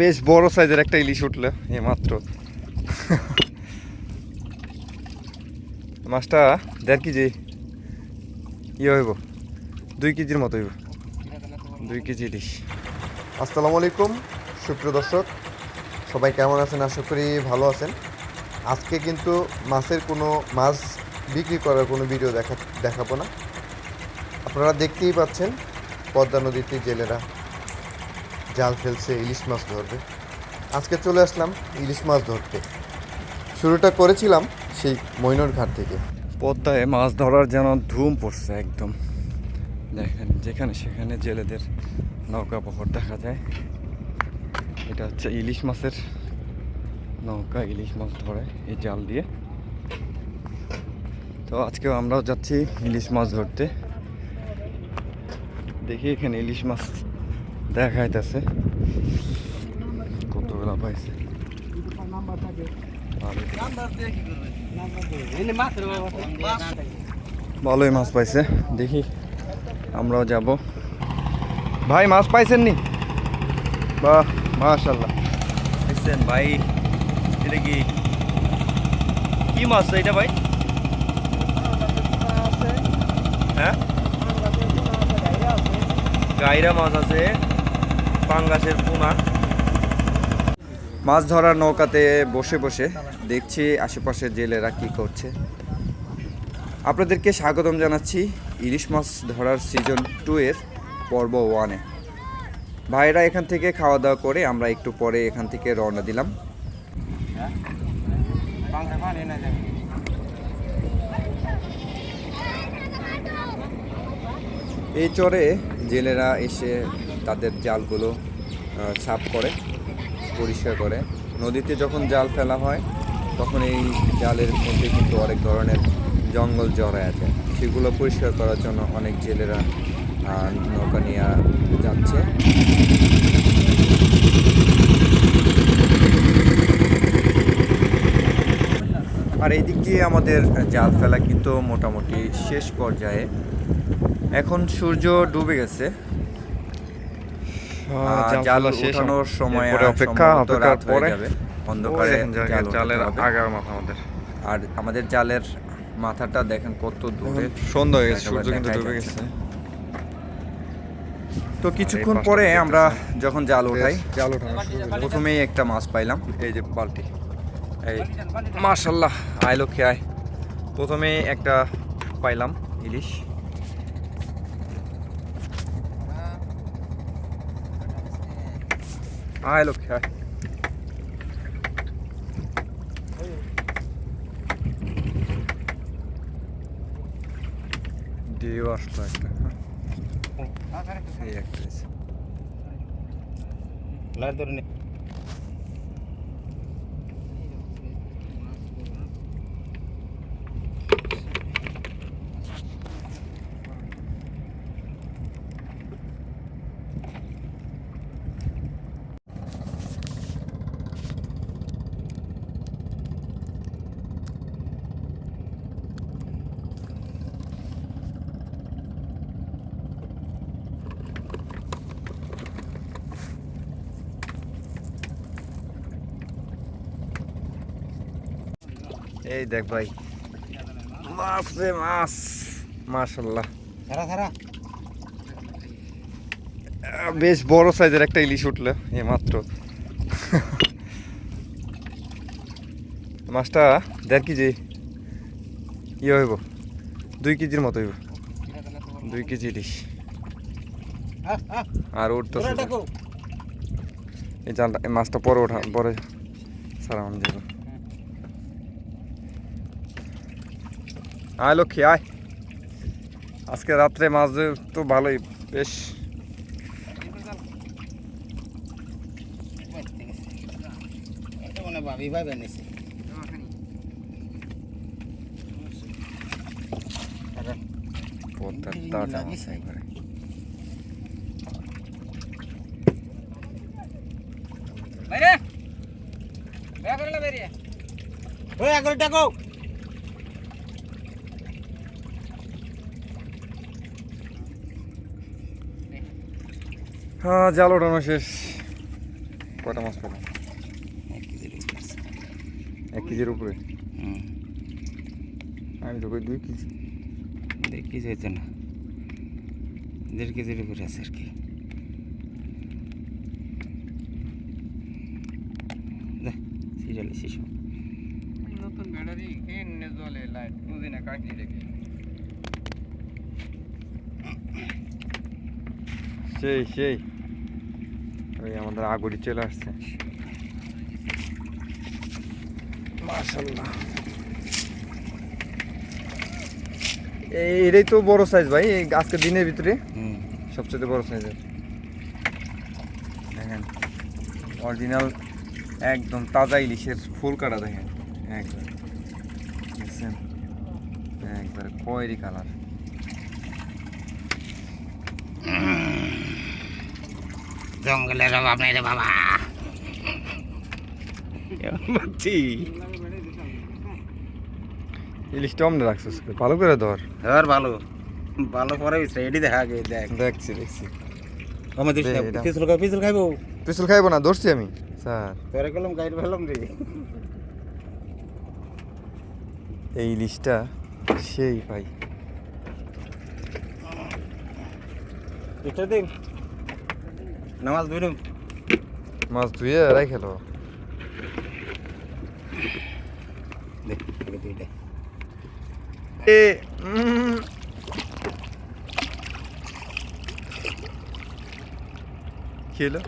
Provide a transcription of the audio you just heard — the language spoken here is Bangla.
বেশ বড় সাইজের একটা ইলিশ উঠল এই মাত্র। মাছটা দেড় কেজি ইয়ে হইব, দুই কেজির মতো হইব। দুই কেজি ইলিশ। আসসালামু আলাইকুম, সুপ্রিয় দর্শক, সবাই কেমন আছেন? আশা করি ভালো আছেন। আজকে কিন্তু মাছের কোনো, মাছ বিক্রি করার কোনো ভিডিও দেখা, দেখাবো না। আপনারা দেখতেই পাচ্ছেন, পদ্মা নদীতে জেলেরা জাল ফেলছে, ইলিশ মাছ ধরবে। আজকে চলে আসলাম ইলিশ মাছ ধরতে। শুরুটা করেছিলাম সেই মৈনর ঘাট থেকে। পদ্মায় মাছ ধরার যেন ধুম পড়ছে একদম। দেখেন, যেখানে সেখানে জেলেদের নৌকা বহর দেখা যায়। এটা হচ্ছে ইলিশ মাছের নৌকা, ইলিশ মাছ ধরে এই জাল দিয়ে। তো আজকেও আমরাও যাচ্ছি ইলিশ মাছ ধরতে। দেখি এখানে ইলিশ মাছ দেখাইতেছে। কতগুলা পাইছে? ভালোই মাছ পাইছে। দেখি, আমরাও যাব। ভাই, মাছ পাইছেন নি বাহ মাশাল্লাহ ভাই, এটা কি? কি মাছ এটা ভাই? হ্যাঁ? গাইরা মাছ আছে। পাঙ্গাসের পোনা। মাছ ধরার নৌকাতে বসে বসে দেখছি আশেপাশের জেলেরা কি করছে। আপনাদেরকে স্বাগতম জানাচ্ছি ইলিশ মাছ ধরার সিজন টু এর পর্ব ওয়ানে ভাইরা এখান থেকে খাওয়া দাওয়া করে আমরা একটু পরে এখান থেকে রওনা দিলাম। এই চরে জেলেরা এসে তাদের জালগুলো সাফ করে, পরিষ্কার করে। নদীতে যখন জাল ফেলা হয়, তখন এই জালের মধ্যে কিন্তু অনেক ধরনের জঙ্গল জড়ায় আছে। সেগুলো পরিষ্কার করার জন্য অনেক জেলেরা নৌকা নিয়ে যাচ্ছে। আর এই দিক দিয়ে আমাদের জাল ফেলা কিন্তু মোটামুটি শেষ পর্যায়ে। এখন সূর্য ডুবে গেছে। জাল ওঠানোর সময় অপেক্ষা, অপেক্ষার পরে অন্ধকারে জালের আগার মাথা আমাদের। আর আমাদের জালের মাথাটা দেখেন কত দূরে। সন্ধ্যা হয়ে গেছে সূর্য কিন্তু ডুবে গেছে। তো কিছুক্ষণ পরে আমরা যখন জাল ওঠাই জাল ওঠানো। প্রথমেই একটা মাছ পাইলাম। এই যে বালতি। এই মাশাল্লাহ আয় লক্ষ্যে আয়। প্রথমে একটা পাইলাম ইলিশ। আয় লক্ষ্যে আয়। ডিও আসলো একটা এই একটা আছে। এই দেখ ভাই মাছ রে মাছ মাশাল্লাহ। বেশ বড় সাইজের একটা ইলিশ উঠল এই মাত্র মাছটা দেড় কেজি ইয়ে হইব দুই কেজির মতো হইব। দুই কেজি ইলিশ। আর উঠতো এই জালটা মাছটা পরে ওঠা পরে সারান যাবে আয় লক্ষ্মী আয়। আজকে রাত্রে মাছ তো ভালোই বেশ। পদ্মার তাজা মাছ একবারে। হ্যাঁ জাল ওঠানো শেষ। কটা মাছ পেলাম এক কেজির উপরে? এক কেজির উপরে আমি তো কই দুই কেজি। দেড় কেজি হইতো না। দেড় কেজির উপরে আছে আর কি। সিরিয়ালি শিশু নতুন ব্যাটারি কেনে লাইট বুঝি না সেই সেই। ওই আমাদের আগড়ি চলে আসছে। মাশাল্লাহ এই এটাই তো বড় সাইজ ভাই এই আজকের দিনের ভিতরে। সবচেয়ে বড় সাইজের দেখেন অরিজিনাল একদম তাজা ইলিশের ফুল কাটা দেখেন। একবার দেখছেন? একবারে খয়েরি কালার জঙ্গলের অভাব নেই রে বাবা। ইলিশটা অমনে রাখছিস ভালো করে ধর। ধর ভালো। ভালো পরে এডি দেখা আগে দেখ। দেখছি দেখছি। আমাদের পিছল খাই পিছল খাইবো? পিছল খাইবো না ধরছি আমি। স্যার। তোরে কলম গাইড রে। এই ইলিশটা সেই ভাই। এটা দিন নামাজ ধরুন মাছ ধুয়ে রাই খেলো এ হলো?